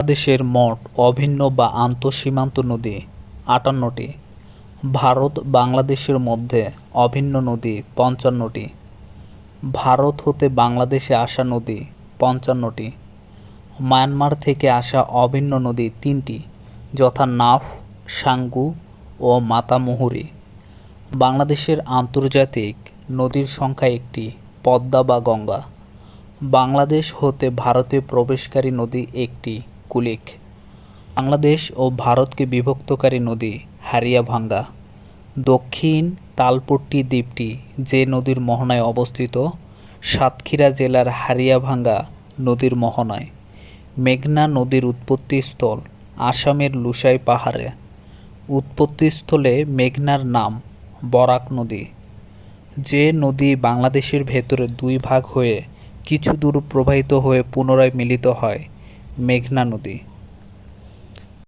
বাংলাদেশের মোট অভিন্ন বা আন্তঃসীমান্ত নদী আটান্নটি। ভারত বাংলাদেশের মধ্যে অভিন্ন নদী পঞ্চান্নটি। ভারত হতে বাংলাদেশে আসা নদী পঞ্চান্নটি। মায়ানমার থেকে আসা অভিন্ন নদী তিনটি, যথা নাফ, সাঙ্গু ও মাতামুহুরী। বাংলাদেশের আন্তর্জাতিক নদীর সংখ্যা একটি, পদ্মা বা গঙ্গা। বাংলাদেশ হতে ভারতে প্রবেশকারী নদী একটি। কুলিক। বাংলাদেশ ও ভারতকে বিভক্তকারী নদী হারিয়াভাঙ্গা। দক্ষিণ তালপট্টি দ্বীপটি যে নদীর মোহনায় অবস্থিত, সাতক্ষীরা জেলার হারিয়াভাঙ্গা নদীর মোহনায়। মেঘনা নদীর উৎপত্তিস্থল আসামের লুসাই পাহাড়ে। উৎপত্তিস্থলে মেঘনার নাম বরাক নদী। যে নদী বাংলাদেশের ভেতরে দুই ভাগ হয়ে কিছু দূর প্রবাহিত হয়ে পুনরায় মিলিত হয় মেঘনা নদী।